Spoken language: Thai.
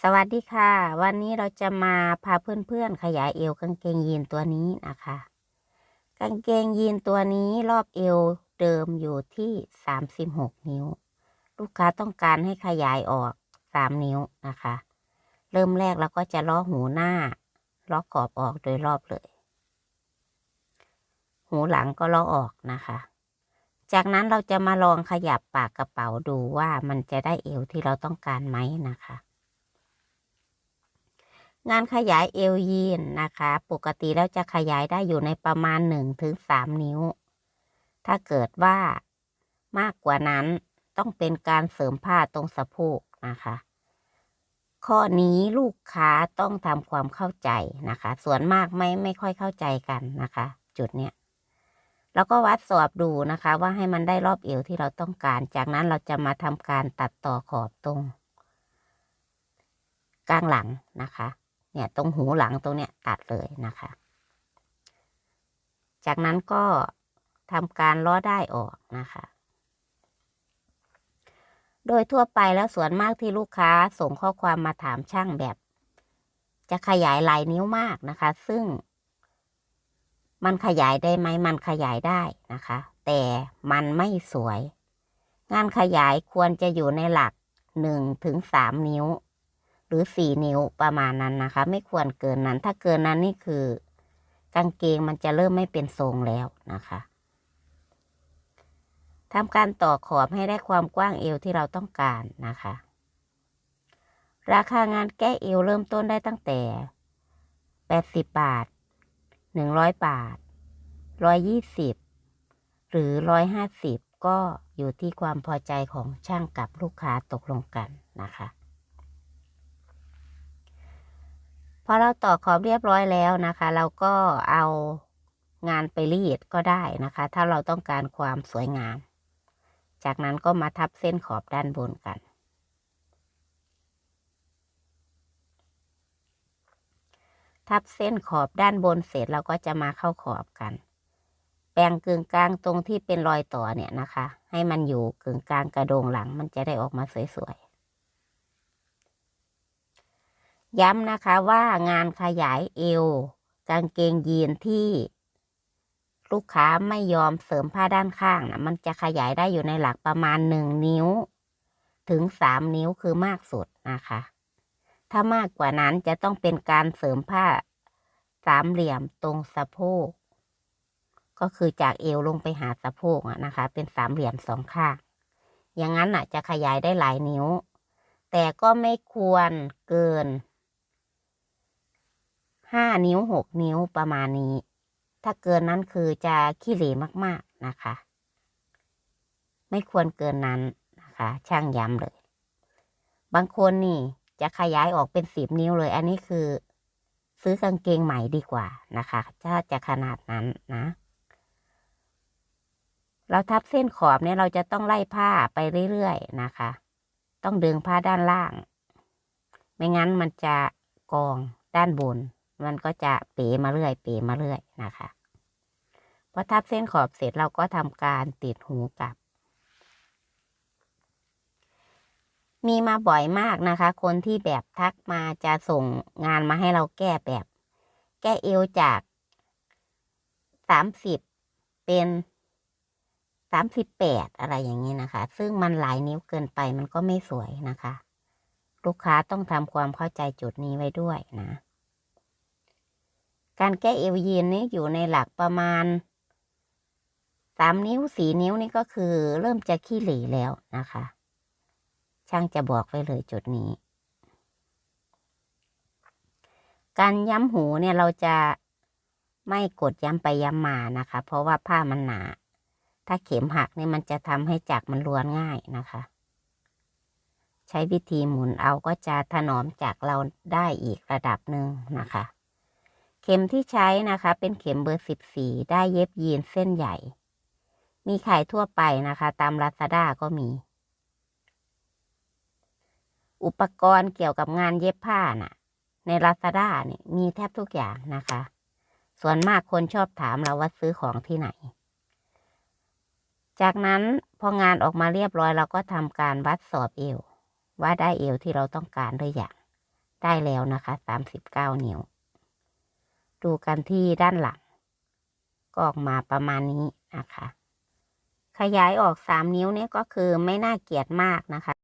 สวัสดีค่ะ วันนี้เราจะมาพาเพื่อนๆขยายเอวกางเกงยีนตัวนี้นะคะ กางเกงยีนตัวนี้รอบเอวเดิมอยู่ที่36นิ้ว ลูกค้าต้องการให้ขยายออก3นิ้วนะคะ เริ่มแรกเราก็จะล้อหูหน้าล้อกรอบออกโดยรอบเลย หูหลังก็ล้อออกนะคะ จากนั้นเราจะมาลองขยับปากกระเป๋าดูว่ามันจะได้เอวที่เราต้องการไหมนะคะ งานขยายเอวยีนนะคะ ปกติแล้วจะขยายได้อยู่ในประมาณ1ถึง3นิ้ว ถ้าเกิดว่ามากกว่านั้นต้องเป็นการเสริมผ้าตรงสะโพกนะคะ ข้อนี้ลูกค้าต้องทำความเข้าใจนะคะ ส่วนมากไม่ไม่ค่อยเข้าใจกันนะคะ จุดเนี้ยแล้วก็วัดสอบดูนะคะ ว่าให้มันได้รอบเอวที่เราต้องการ จากนั้นเราจะมาทำการตัดต่อขอบตรง กลางหลังนะคะ เนี่ยตรงหูหลังตรงเนี้ยตัดเลยนะคะ จากนั้นก็ทำการล้อได้ออกนะคะ โดยทั่วไปแล้วส่วนมากที่ลูกค้าส่งข้อความมาถามช่างแบบ จะขยายลายนิ้วมากนะคะ ซึ่ง มันขยายได้ไหมมันขยายได้นะคะ แต่มันไม่สวย งานขยายควรจะอยู่ในหลักหนึ่งถึงสามนิ้ว หรือสี่นิ้วประมาณนั้นนะคะ ไม่ควรเกินนั้น ถ้าเกินนั้นนี่คือกางเกงมันจะเริ่มไม่เป็นทรงแล้วนะคะทำการต่อขอบให้ได้ความกว้างเอวที่เราต้องการนะคะ ราคางานแก้เอวเริ่มต้นได้ตั้งแต่ 80 บาท 100 บาท 120 หรือ 150 ก็อยู่ที่ความพอใจของช่างกับลูกค้าตกลงกันนะคะ พอเราต่อขอบเรียบร้อยแล้วนะคะ เราก็เอางานไปรีดก็ได้นะคะ ถ้าเราต้องการความสวยงาม จากนั้นก็มาทับเส้นขอบด้านบนกัน ทับเส้นขอบด้านบนเสร็จเราก็จะมาเข้าขอบกัน แปรงกึ่งกลางตรงที่เป็นรอยต่อเนี่ยนะคะ ให้มันอยู่กึ่งกลางกระโดงหลังมันจะได้ออกมาสวยๆ ย้ำนะคะว่างานขยายเอว กางเกงยีนที่ลูกค้าไม่ยอมเสริมผ้าด้านข้างนะมันจะขยายได้อยู่ในหลักประมาณหนึ่งนิ้ว ถึงสามนิ้วคือมากสุดนะคะ ถ้ามากกว่านั้นจะต้องเป็นการเสริมผ้าสามเหลี่ยมตรงสะโพก ก็คือจากเอวลงไปหาสะโพกอะนะคะ เป็นสามเหลี่ยมสองข้าง อย่างนั้นอะ จะขยายได้หลายนิ้ว แต่ก็ไม่ควรเกิน ห้านิ้วหกนิ้วประมาณนี้ ถ้าเกินนั้นคือจะขี้เหร่มากๆนะคะ ไม่ควรเกินนั้นนะคะ ช่างย้ำเลย บางคนนี่จะขยายออกเป็นสิบนิ้วเลย อันนี้คือ ซื้อกางเกงใหม่ดีกว่านะคะถ้าจะขนาดนั้นนะ เราทับเส้นขอบเนี่ยเราจะต้องไล่ผ้าไปเรื่อยๆนะคะ ต้องดึงผ้าด้านล่าง ไม่งั้นมันจะกองด้านบน มันก็จะเป๋มาเรื่อย เป๋มาเรื่อยนะคะพอทับเส้นขอบเสร็จเราก็ทำการติดหูกลับ มีมาบ่อยมากนะคะ คนที่แบบทักมาจะส่งงานมาให้เราแก้แบบ แก้เอวจากสามสิบเป็นสามสิบแปดอะไรอย่างนี้นะคะ ซึ่งมันหลายนิ้วเกินไปมันก็ไม่สวยนะคะ ลูกค้าต้องทำความเข้าใจจุดนี้ไว้ด้วยนะ การแก้เอวยีนนี้อยู่ในหลักประมาณสามนิ้วสี่นิ้วนี่ก็คือเริ่มจะขี้เหร่แล้วนะคะ ช่างจะบอกไว้เลยจุดนี้ การย้ำหูเนี่ยเราจะไม่กดย้ำไปย้ำมานะคะ เพราะว่าผ้ามันหนา ถ้าเข็มหักเนี่ยมันจะทำให้จักมันล้วนง่ายนะคะ ใช้วิธีหมุนเอาก็จะถนอมจักเราได้อีกระดับหนึ่งนะคะ เข็มที่ใช้นะคะ เป็นเข็มเบอร์สิบสี่ได้เย็บยีนเส้นใหญ่ มีขายทั่วไปนะคะ ตามลาซาด้าก็มี อุปกรณ์เกี่ยวกับงานเย็บผ้าน่ะ ในลาซาด้าเนี่ยมีแทบทุกอย่างนะคะ ส่วนมากคนชอบถามเราว่าซื้อของที่ไหน จากนั้นพองานออกมาเรียบร้อยเราก็ทำการวัดสอบเอว ว่าได้เอวที่เราต้องการหรือยังได้แล้วนะคะสามสิบเก้านิ้ว ดูกันที่ด้านหลังก็ออกมาประมาณนี้นะคะ ขยายออกสามนิ้วเนี่ยก็คือไม่น่าเกลียดมากนะคะ